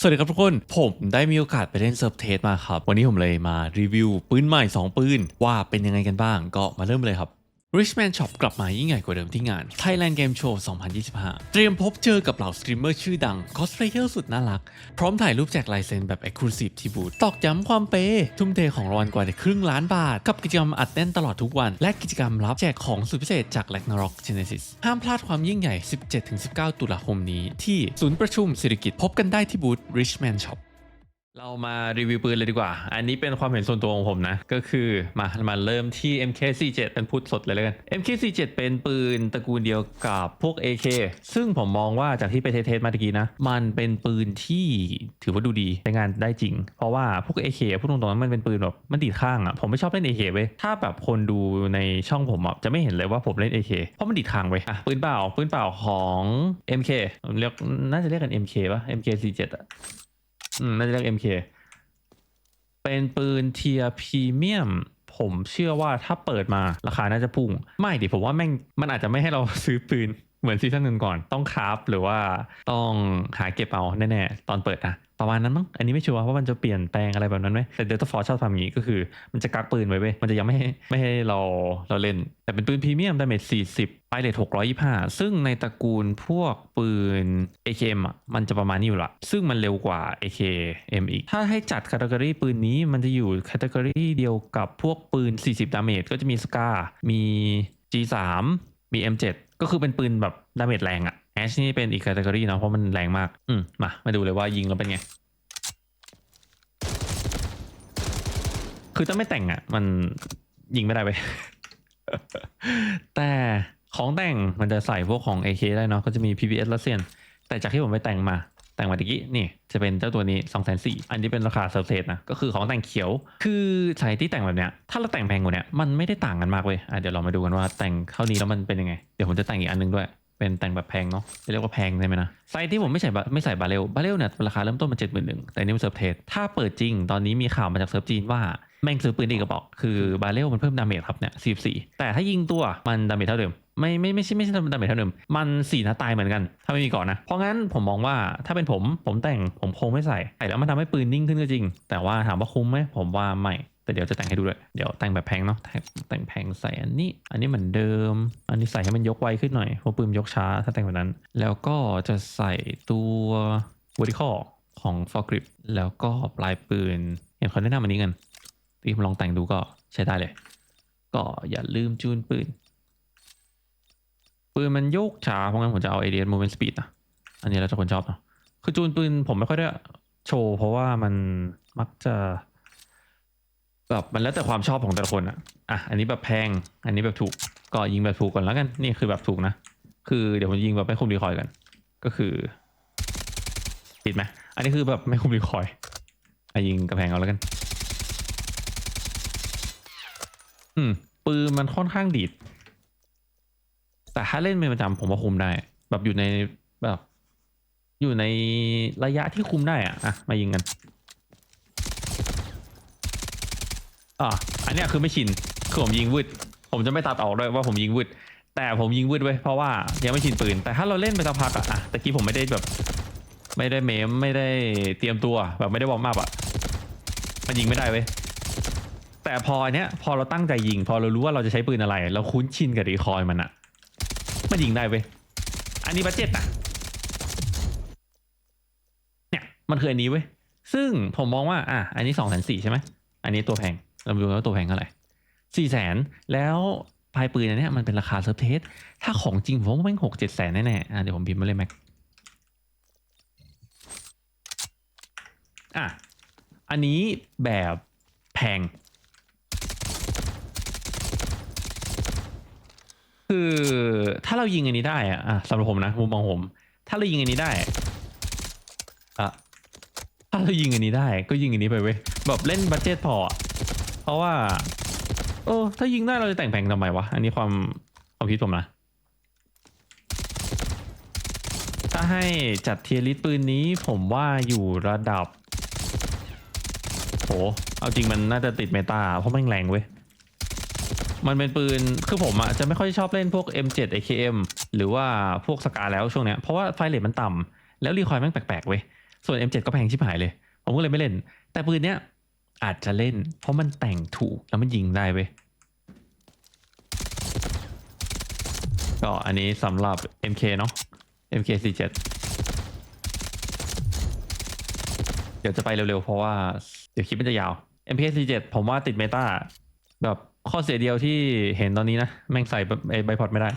สวัสดีครับทุกคน ผมได้มีโอกาสไปเล่นเซิร์ฟเทสมาครับ วันนี้ผมเลยมารีวิวปืนใหม่ 2 ปืน ว่าเป็นยังไงกันบ้าง ก็มาเริ่มเลยครับ Richman Shop กลับมายิ่งใหญ่กว่าเดิมที่งาน Thailand Game Show 2025 เตรียมพบเจอกับเหล่าสตรีมเมอร์ชื่อดัง คอสเพลเยอร์สุดน่ารัก พร้อมถ่ายรูปแจกลายเซ็นแบบ Exclusive ที่บูธตอกย้ำความเปย์ทุ่มเทของรางวัลกว่าครึ่งล้านบาท กับกิจกรรมอัดแน่นตลอดทุกวัน และกิจกรรมรับแจกของสุดพิเศษจาก Ragnarok Genesis ห้ามพลาดความยิ่งใหญ่ 17-19 ตุลาคมนี้ ที่ศูนย์ประชุมเศรษฐกิจพบกันได้ที่บูธ Richman Shop เรามารีวิวปืนเลยดีกว่า อันนี้เป็นความเห็นส่วนตัวของผมนะ ก็คือมามาเริ่มที่ MK47 เป็นพูดสดเลยแล้วกัน MK47 เป็นปืนตระกูลเดียวกับพวก AK ซึ่งผมมองว่าจากที่ไปเทสมาตะกี้นะ มันเป็นปืนที่ถือว่าดูดีใช้งานได้จริง เพราะว่าพวก AK พูดตรงๆมันเป็นปืนแบบมันดีดข้างอะ่ะ ผมไม่ชอบเล่น AK เว้ย ถ้าแบบคนดูในช่องผมอะจะไม่เห็นเลยว่าผมเล่น AK เพราะมันดีดข้างเว้ยอะปืนเปล่าปืนเปล่าของ MK เรียกน่าจะเรียกกัน MK ป่ะ MK47 อะ อืมน่าจะเรียก MK เป็นปืนเทียพรีเมียม ผมเชื่อว่าถ้าเปิดมาราคาน่าจะพุ่ง ไม่ดิผมว่าแม่งมันอาจจะไม่ให้เราซื้อปืน เหมือนซีซั่นหนึ่งก่อนต้องคราฟหรือว่าต้องหาเก็บเอาแน่ๆ ตอนเปิดนะประมาณนั้นมั้งอันนี้ไม่ชัวร์ว่ามันจะเปลี่ยนแปลงอะไรแบบนั้นไหมแต่เดลต้าฟอร์ชอบทำอย่างนี้ก็คือ มันจะกักปืนไว้เว้ยมันจะยังไม่ให้ไม่ให้เราเราเล่น แต่เป็นปืนพรีเมียมดาเมจ40 ไปเลท625 ซึ่งในตระกูลพวกปืน AKM อะมันจะประมาณนี้อยู่ละซึ่งมันเร็วกว่า AKM อีก ถ้าให้จัดแคตตากรีปืนนี้มันจะอยู่แคตตากรีเดียวกับพวกปืน 40 ดาเมจก็จะมีสกามี G3 มี M7 ก็คือเป็นปืนแบบดาเมจแรงอะแอชนี่เป็นอีกแคตตากรีเนาะเพราะมันแรงมาก อืมมามาดูเลยว่ายิงแล้วเป็นไง คือถ้าไม่แต่งอะมันยิงไม่ได้ไป แต่ของแต่งมันจะใส่พวกของ AK ได้เนาะก็จะมี PBS รัสเซียน แต่จากที่ผมไปแต่งมา แต่งมาตะกี้นี่จะเป็นเจ้าตัวนี้2 4 0 0 0อันนี้เป็นราคาเซิร์ฟเซตนะก็คือของแต่งเขียว คือใช้ที่แต่งแบบเนี้ยถ้าเราแต่งแพงกว่าเนี้ยมันไม่ได้ต่างกันมากเว้ยอะเดี๋ยวเรามาดูกันว่าแต่งเท่านี้แล้วมันเป็นยังไง เดี๋ยวผมจะแต่งอีกอันนึงด้วยเป็นแต่งแบบแพงเนาะจะเรียกว่าแพงได้ไหมนะไซส์ที่ผมไม่ใส่ไม่ใส่บาเรลบาเรลเนี่ยราคาเริ่มต้นมาเจ็ดหมื่นหนึ่งแต่อันนี่มันเซิร์ฟเทสถ้าเปิดจริงตอนนี้มีข่าวมาจากเซิร์ฟจีนว่าแม่งซื้อปืนอีกกระบอกคือบาเรลมันเพิ่มดาเมจครับเนี่ยสี่สี่แต่ถ้ายิงตัวมันดาเมจเท่าเดิม ไม่ไม่ไม่ใช่ไม่ใช่ดาเมจเท่าเดิมมันสี่นัดตายเหมือนกัน ถ้าไม่มีก่อนนะ เพราะงั้นผมมองว่าถ้าเป็นผมผมแต่งผมคงไม่ใส่ใส่แล้วมันทำให้ปืนนิ่งขึ้นก็จริง แต่ว่าถามว่าคุ้มไหมผมว่าไม่แต่เดี๋ยวจะแต่งให้ดูด้วยเดี๋ยวแต่งแบบแพงเนาะแต่งแพงใส่อันนี้ อันนี้เหมือนเดิม อันนี้ใส่ให้มันยกไวขึ้นหน่อยเพราะปืนยกช้าถ้าแต่งแบบนั้น แล้วก็จะใส่ตัว vertical ของ for grip แล้วก็ปลายปืนเห็นเขาแนะนำอันนี้กันที่ผมลองแต่งดูก็ใช้ได้เลย ก็อย่าลืมจูนปืน ปืนมันโยกช้าเพราะงั้นผมจะเอา ADS movement speed นะ อันนี้เราจะคนชอบเนาะคือจูนปืนผมไม่ค่อยได้โชว์ เพราะว่ามันมักจะแบบมันแล้วแต่ความชอบของแต่ละคนอะอะ อันนี้แบบแพง อันนี้แบบถูก ก็ยิงแบบถูกก่อนแล้วกัน นี่คือแบบถูกนะ คือเดี๋ยวผมยิงแบบไม่คุมรีคอยกัน ก็คือติดไหมอันนี้คือแบบไม่คุมรีคอยอะยิงกระแพงเอาแล้วกัน อืมปืนมันค่อนข้างดีด แต่ถ้าเล่นเป็นประจำผมว่าคุมได้ แบบอยู่ในแบบ อยู่ในระยะที่คุมได้อะอะมายิงกันอะอันเนี้ยคือไม่ชินคือผมยิงวืดผมจะไม่ตัดออกด้วยว่าผมยิงวืดแต่ผมยิงวืดไว้เพราะว่ายังไม่ชินปืน แต่ถ้าเราเล่นไปสักพักอะอะตะกี้ผมไม่ได้แบบ ไม่ได้เมมไม่ได้เตรียมตัวแบบไม่ได้วอร์มอัพอะมันยิงไม่ได้เว้ยแต่พออันเนี้ยพอเราตั้งใจยิง พอเรารู้ว่าเราจะใช้ปืนอะไร เราคุ้นชินกับรีคอยมันอะ มันยิงได้เว้ย อันนี้บัจเจ็ตอะเนี่ย มันคืออันนี้เว้ย ซึ่งผมมองว่า อะ อันนี้สองแสนสี่ใช่ไหม อันนี้ตัวแพง เราดูว่าตัวแพงเท่าไหร่สี่แสน แล้วปลายปืนอันนี้มันเป็นราคาเซิร์ฟเทส ถ้าของจริงผมว่าแม่งหกเจ็ดแสนแน่ๆ อะเดี๋ยวผมพิมพ์มาเลยแม็ก อะ อันนี้แบบแพง คือถ้าเรายิงอันนี้ได้อะอะสำหรับผมนะมุมมองผมถ้าเรายิงอันนี้ได้อะถ้าเรายิงอันนี้ได้ ก็ยิงอันนี้ไปเว้ยแบบเล่นบัตเจ็ตพอ เพราะว่าโอ้ถ้ายิงได้เราจะแต่งแพงทำไมวะ อันนี้ความความคิดผมนะ ถ้าให้จัดเทียริสปืนนี้ผมว่าอยู่ระดับโหเอาจริงมันน่าจะติดเมตาเพราะแม่งแรงเว้ย มันเป็นปืนคือผมอะจะไม่ค่อยชอบเล่นพวก M7 AKM หรือว่าพวกสกาแล้วช่วงเนี้ยเพราะว่าไฟเรทมันต่ำแล้วรีคอยล์แม่งแปลกๆเว้ยส่วน M7 ก็แพงชิบหายเลย ผมก็เลยไม่เล่น แต่ปืนเนี้ยอาจจะเล่น เพราะมันแต่งถูกแล้วมันยิงได้เว้ยก็อันนี้สำหรับ MK เนาะ MK47 เดี๋ยวจะไปเร็วๆ เพราะว่า เดี๋ยวคลิปมันจะยาว MK47 ผมว่าติดเมตาแบบ ข้อเสียเดียวที่เห็นตอนนี้นะ แม่งใส่ไอ้ใบพอดไม่ได้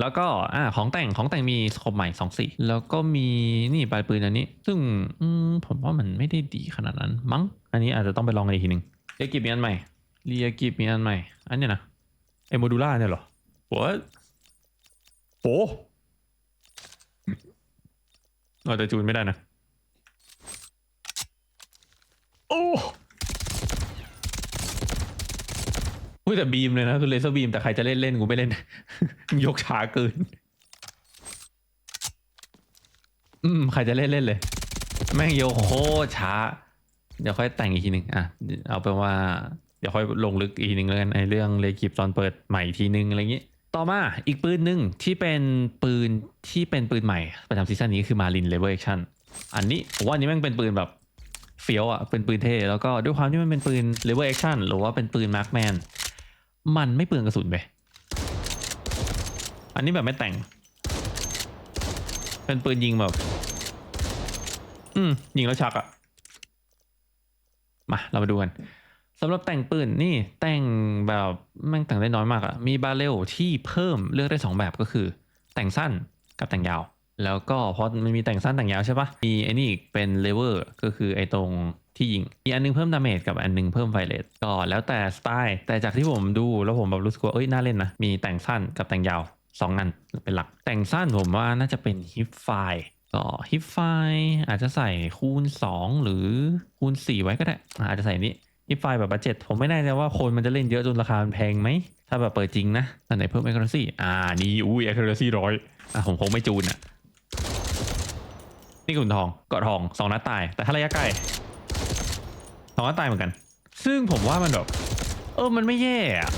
แล้วก็อ่าของแต่งของแต่งมีสโคปใหม่สองสี่แล้วก็มีนี่ปลายปืนอันนี้ ซึ่งอืผมว่ามันไม่ได้ดีขนาดนั้นมั้ง อันนี้อาจจะต้องไปลองกันอีกทีหนึ่งเรียกิบมีอันใหม่เรียกิบมีอันใหม่ อันเนี้ยนะไอโมดูล่าเนี่ยเหรอ what โอ้เราจะจูนไม่ได้นะ โอ้ อุ้ยแต่บีมเลยนะคือเลเซอร์บีมแต่ใครจะเล่นเล่นกูไม่เล่น ยกช้าเกิน อืมใครจะเล่นเล่นเลย แม่งโยโคช้า เดี๋ยวค่อยแต่งอีกทีหนึ่งอะ เอาเป็นว่า เดี๋ยวค่อยลงลึกอีกทีหนึ่งแล้วกันไอเรื่องเลกิบตอนเปิดใหม่ทีหนึ่งอะไรอย่างงี้ ต่อมาอีกปืนหนึ่งที่เป็นปืนที่เป็นปืนใหม่ประจำซีซั่นนี้คือมารินเลเวอร์แอคชั่นอันนี้ผมว่านี้แม่งเป็นปืนแบบเฟี้ยวอะเป็นปืนเท่แล้วก็ด้วยความที่มันเป็นปืนเลเวอร์แอคชั่นหรือว่าเป็นปืนมาร์คแมน มันไม่เปลืองกระสุนไป อันนี้แบบไม่แต่ง เป็นปืนยิงแบบ อืม ยิงแล้วชักอะมา เรามาดูกันสำหรับแต่งปืนนี่แต่งแบบแม่งแต่งได้น้อยมากอะมีบาเรลที่เพิ่มเลือกได้ 2 แบบก็คือ แต่งสั้นกับแต่งยาว แล้วก็เพอมันมีแต่งสั้นแต่งยาวใช่ปะมีไอ้นี่อีกเป็นเลเวอร์ก็คือไอ้ตรง ที่ยิงมีอันนึงเพิ่มดาเมจกับอันนึงเพิ่มไวเลตก็แล้วแต่สไตล์แต่จากที่ผมดูแล้วผมแบบรู้สึกว่าเอ้ยน่าเล่นนะมีแต่งสั้นกับแต่งยาวสองอันเป็นหลัก แต่งสั้นผมว่าน่าจะเป็นฮิปไฟก็ฮิปไฟอาจจะใส่คูณ 2 หรือคูณ 4 ไว้ก็ได้ อาจจะใส่นี้ฮิปไฟแบบบัจเจ็ตผมไม่แน่ใจว่าคนมันจะเล่นเยอะจนราคามันแพงไหม ถ้าแบบเปิดจริงนะอันไหนเพิ่ม accuracy อ่า นี่อุ้ย accuracy ร้อยอะผมคงไม่จูนอะ นี่กุนทองเกาะทองสองนัดตาย แต่ถ้าระยะไกล สองนัดตายเหมือนกัน ซึ่งผมว่ามันแบบเออมันไม่แย่อะ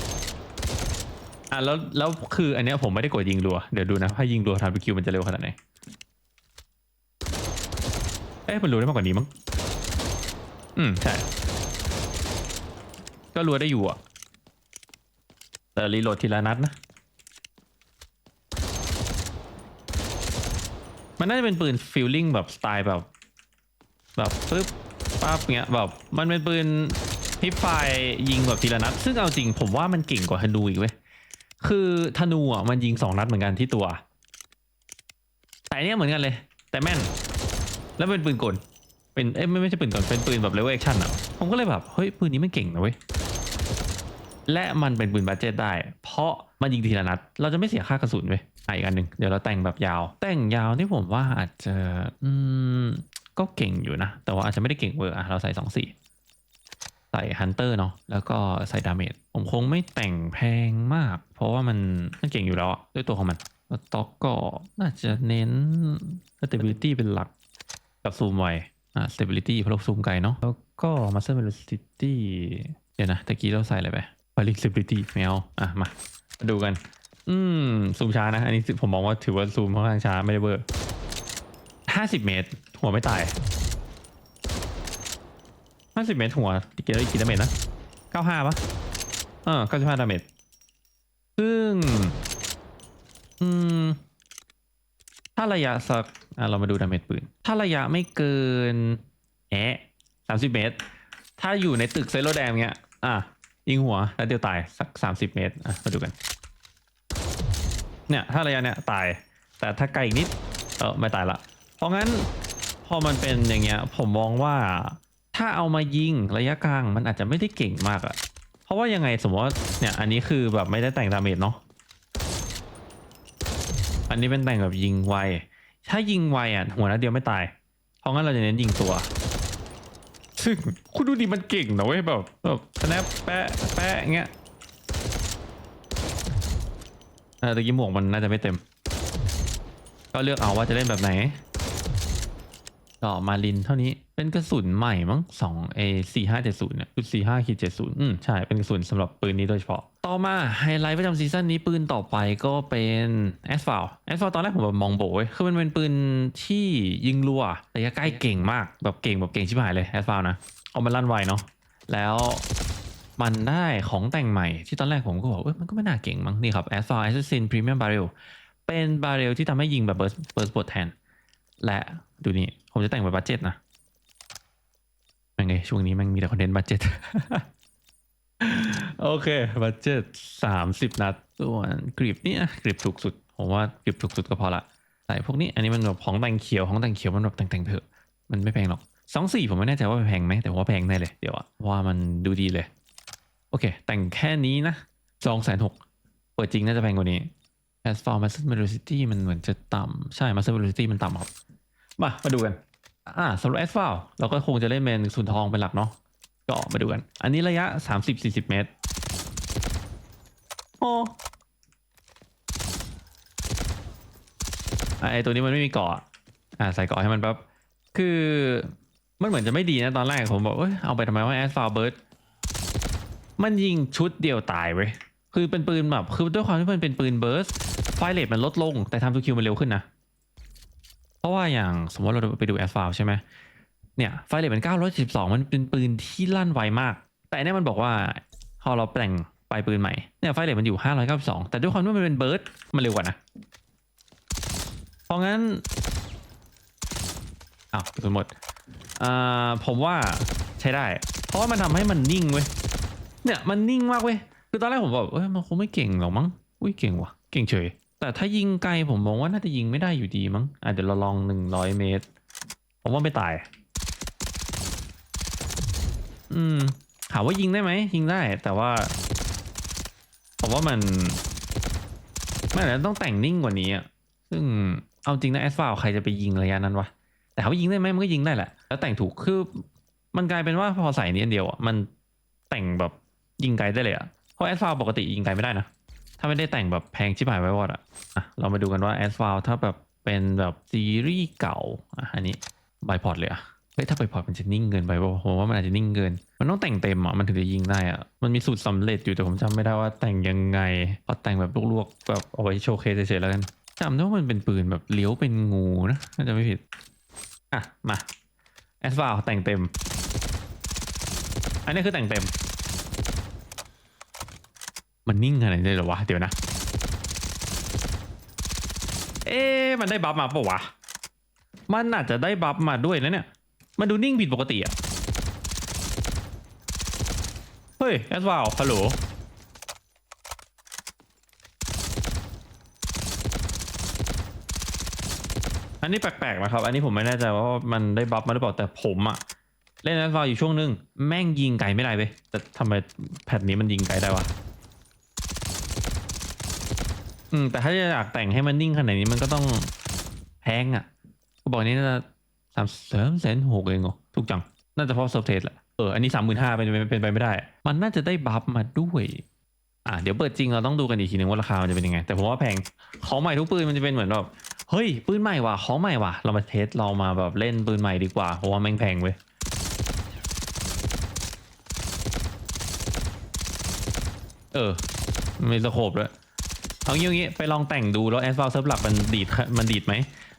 อะแล้วแล้วคืออันเนี้ยผมไม่ได้กดยิงรัว เดี๋ยวดูนะ ถ้ายิงรัวทำไปคิวมันจะเร็วขนาดไหน เอ๊ะมันรู้ได้มากกว่านี้มั้ง อืม ใช่ ก็รัวได้อยู่อะ แต่รีโหลดทีละนัดนะ มันน่าจะเป็นปืนฟิลลิ่งแบบสไตล์แบบ แบบปึ๊บ ปั๊บเงี้ยแบบมันเป็นปืนฮิปไฟยิงแบบทีละนัด ซึ่งเอาจริงผมว่ามันเก่งกว่าธนูอีกเว้ยคือธนูอะมันยิงสองนัดเหมือนกันที่ตัวแต่เนี้ยเหมือนกันเลย แต่แม่น แล้วเป็นปืนกลเป็นเอ้ยไม่ไม่ใช่ปืนกลเป็นปืนแบบเลเวลแอคชั่นอะผมก็เลยแบบเฮ้ยปืนนี้มันเก่งนะเว้ยและมันเป็นปืนบัจเจตได้ เพราะมันยิงทีละนัด เราจะไม่เสียค่ากระสุนเว้ยอะอีกอันหนึ่งเดี๋ยวเราแต่งแบบยาว แต่งยาวที่ผมว่าอาจจะ อืม ก็เก่งอยู่นะ แต่ว่าอาจจะไม่ได้เก่งเวอร์อะเราใส่สองสี่ใส่ฮันเตอร์เนาะแล้วก็ใส่ดาเมจผมคงไม่แต่งแพงมาก เพราะว่ามันมันเก่งอยู่แล้วด้วยตัวของมันแล้วต็อกก็น่าจะเน้น stability เป็นหลักกับซูมไวอ่า stability เพราะเราซูมไกลเนาะแล้วก็ muscle velocity เดี๋ยวนะตะกี้เราใส่อะไรไป firing stability ไม่เอาอะมามาดูกัน อืมซูมช้านะ อันนี้ผมมองว่าถือว่าซูมค่อนข้างช้าไม่ได้เบอร์ ห้าสิบเมตร หัวไม่ตายห้าสิบเมตรหัวกี่กี่ดาเมจนะเก้าห้าปะเออเก้าสิบห้าดาเมจซึ่ง อืม ถ้าระยะสักอะเรามาดูดาเมจปืน ถ้าระยะไม่เกินแอะสามสิบเมตร ถ้าอยู่ในตึกเซโลแดมเงี้ย อะ ยิงหัวแล้วเดียวตายสักสามสิบเมตร อะ มาดูกัน เนี่ย ถ้าระยะเนี้ยตาย แต่ถ้าไกลอีกนิด เออไม่ตายละ เพราะงั้นพอมันเป็นอย่างเงี้ย ผมมองว่าถ้าเอามายิงระยะกลางมันอาจจะไม่ได้เก่งมากอะเพราะว่ายังไงสมมติว่าเนี่ยอันนี้คือแบบไม่ได้แต่งดาเมจเนาะอันนี้เป็นแต่งแบบยิงไว ถ้ายิงไวอะหัวนัดเดียวไม่ตาย เพราะงั้นเราจะเน้นยิงตัว ซึ่งคุณดูดิมันเก่งนะเว้ยแบบแบบแนปแปะแปะเงี้ยเออตะกี้หมวกมันน่าจะไม่เต็ม ก็เลือกเอาว่าจะเล่นแบบไหน ก็มาลินเท่านี้เป็นกระสุนใหม่มั้ง2 A 4 5 7 0เนี่ยจุด4 5ขีด70อืมใช่เป็นกระสุนสำหรับปืนนี้โดยเฉพาะ ต่อมาไฮไลท์ประจำซีซั่นนี้ปืนต่อไปก็เป็นแอสฟาลแอสฟาลตอนแรกผมแบบมองโบยคือมันเป็นปืนที่ยิงรัวระยะใกล้เก่งมากแบบเก่งแบบเก่งชิบหายเลยแอสฟาลนะเอามาลั่นไวเนาะแล้วมันได้ของแต่งใหม่ที่ตอนแรกผมก็บอกเอ้ยมันก็ไม่น่าเก่งมั้งนี่ครับ Asphalt Assassin Premium Barrel เป็นบาเรลที่ทำให้ยิงแบบเบิร์สเบิร์สบทแทนและ ดูนี่ ผมจะแต่งแบบบัตเจ็ตนะแม่งไงช่วงนี้แม่งมีแต่คอนเทนต์บัตเจ็ตโอเคบัตเจ็ตสามสิบนัดส่วนกริปเนี่ยกริปถูกสุด ผมว่ากริปถูกสุดก็พอละใส่พวกนี้อันนี้มันแบบของแต่งเขียวของแต่งเขียวมันแบบแต่งแต่งๆเถอะ มันไม่แพงหรอกสองสี่ผมไม่แน่ใจว่าแพงไหมแต่ว่าแพงแน่เลยเดี๋ยวอะว่ามันดูดีเลย โอเค แต่งแค่นี้นะสองแสนหกเปิดจริงน่าจะแพงกว่านี้ Asphalt Muscle Velocity มันเหมือนจะต่ำใช่ Muscle Velocity มันต่ำครับ มามาดูกันอ่าสำหรับ Asphalt เราก็คงจะเล่นเป็นศูนทองเป็นหลักเนาะก็มาดูกัน อันนี้ระยะ 30-40 เมตร โอ้อะไอตัวนี้มันไม่มีเกาะอ่าใส่เกาะให้มันแป๊บคือมันเหมือนจะไม่ดีนะตอนแรกผมบอกเอ้ยเอาไปทำไมว่า Asphalt Burst มันยิงชุดเดียวตายเว้ยคือเป็นปืนแบบคือด้วยความที่มันเป็นปืนเบิร์สไฟเรทมันลดลงแต่ทำทูคิวมันเร็วขึ้นนะ เพราะว่าอย่างสมมติเราไปดูแอสฟาลใช่ไหมเนี่ยไฟเรทมัน 912 มันเป็นปืนที่ลั่นไวมาก แต่เนี้ยมันบอกว่าพอเราแต่งปลายปืนใหม่เนี่ยไฟเรทมันอยู่ 592 แต่ด้วยความที่มันเป็นเบิร์สมันเร็วกว่านะ เพราะงั้นอ้าวสุนหมดอ่าผมว่าใช้ได้ เพราะว่ามันทำให้มันนิ่งเว้ยเนี่ยมันนิ่งมากเว้ยคือตอนแรกผมแบบเอ้ยมันคงไม่เก่งหรอกมั้งอุ้ยเก่งว่ะ เก่งเฉย แต่ถ้ายิงไกลผมมองว่าน่าจะยิงไม่ได้อยู่ดีมั้งอะเดี๋ยวเราลองหนึ่งร้อยเมตร ผมว่าไม่ตาย อืมถามว่ายิงได้ไหมยิงได้ แต่ว่า ผมว่ามันมันอาจจะต้องแต่งนิ่งกว่านี้อะซึ่งเอาจริงนะแอสฟาลใครจะไปยิงระยะนั้นวะแต่ถามว่ายิงได้ไหมมันก็ยิงได้แหละ แล้วแต่งถูกคือมันกลายเป็นว่าพอใส่นี้อันเดียวอะมันแต่งแบบยิงไกลได้เลยอะเพราะแอสฟาลปกติยิงไกลไม่ได้นะ ถ้าไม่ได้แต่งแบบแพงชิบหายไว้วอดอะอะ เรามาดูกันว่าแอสฟาลถ้าแบบเป็นแบบซีรีส์เก่าอะอันนี้ไบพอร์ตเลยอะเฮ้ยถ้าไบพอร์ตมันจะนิ่งเกินไปป่ะผมว่ามันอาจจะนิ่งเกิน มันต้องแต่งเต็มอะมันถึงจะยิงได้อะมันมีสูตรสำเร็จอยู่แต่ผมจำไม่ได้ว่าแต่งยังไงพอแต่งแบบลวกๆแบบเอาไว้โชว์เคสเฉยๆแล้วกันจำได้ว่ามันเป็นปืนแบบเลี้ยวเป็นงูนะน่าจะไม่ผิด อะ มาแอสฟาลแต่งเต็ม อันนี้คือแต่งเต็ม มันนิ่งขนาดนี้เลยเหรอวะ เดี๋ยวนะ เอ๊ะมันได้บัฟมาปะวะ มันอาจจะได้บัฟมาด้วยนะเนี่ย มันดูนิ่งผิดปกติอะเฮ้ยแอสวาลฮัลโหลอันนี้แปลกๆนะครับ อันนี้ผมไม่แน่ใจว่ามันได้บัฟมาหรือเปล่าแต่ผมอะเล่นแอสวาลอยู่ช่วงนึง แม่งยิงไกลไม่ได้เว้ยแต่ทำไมแพทนี้มันยิงไกลได้วะ อืมแต่ถ้าจะอยากแต่งให้มันนิ่งขนาดนี้มันก็ต้องแพงอะกูบอกนี้น่าจะสามสามแสนหกเองเหรอถูกจัง น่าจะเพราะเซอร์เทสแหละเอออันนี้สามหมื่นห้าเป็นเป็นไปไม่ได้ มันน่าจะได้บัฟมาด้วย อะเดี๋ยวเปิดจริงเราต้องดูกันอีกทีหนึ่งว่าราคามันจะเป็นยังไง แต่ผมว่าแพงของใหม่ทุกปืนมันจะเป็นเหมือนแบบเฮ้ยปืนใหม่ว่ะของใหม่ว่ะ เรามาเทสเรามาแบบเล่นปืนใหม่ดีกว่าเพราะว่าแม่งแพงเว้ยเออมีสโคปด้วย เอางี้เอางี้ไปลองแต่งดูแล้วแอสฟาลเซิร์ฟหลักมันดีดมันดีดไหม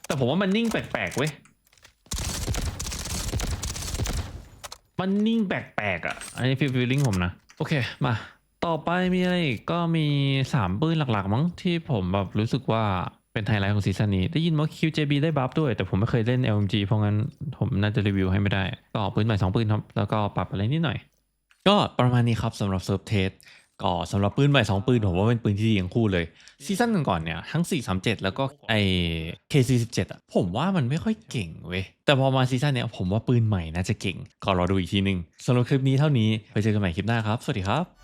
แต่ผมว่ามันนิ่งแปลกๆเว้ย มันนิ่งแปลกๆอะ อันนี้ฟีลลิ่งผมนะ โอเค มา ต่อไปมีอะไรอีกก็มีสามปืนหลักๆ มั้งที่ผมแบบรู้สึกว่าเป็นไฮไลท์ของซีซั่นนี้ ได้ยินว่า QJB ได้บัฟด้วย แต่ผมไม่เคยเล่น LMG เพราะงั้นผมน่าจะรีวิวให้ไม่ได้ ก็ปืนใหม่สองปืนครับ แล้วก็ปรับอะไรนิดหน่อย ก็ประมาณนี้ครับสำหรับเซิร์ฟเทส ก็สำหรับปืนใหม่สองปืนผมว่าเป็นปืนที่ดีทั้งคู่เลยซีซั่นก่อนๆเนี่ยทั้ง 437 แล้วก็ไอ K47 อะผมว่ามันไม่ค่อยเก่งเว้ยแต่พอมาซีซั่นเนี้ยผมว่าปืนใหม่น่าจะเก่งก็รอดูอีกทีหนึงสำหรับคลิปนี้เท่านี้ไปเจอกันใหม่คลิปหน้าครับ สวัสดีครับ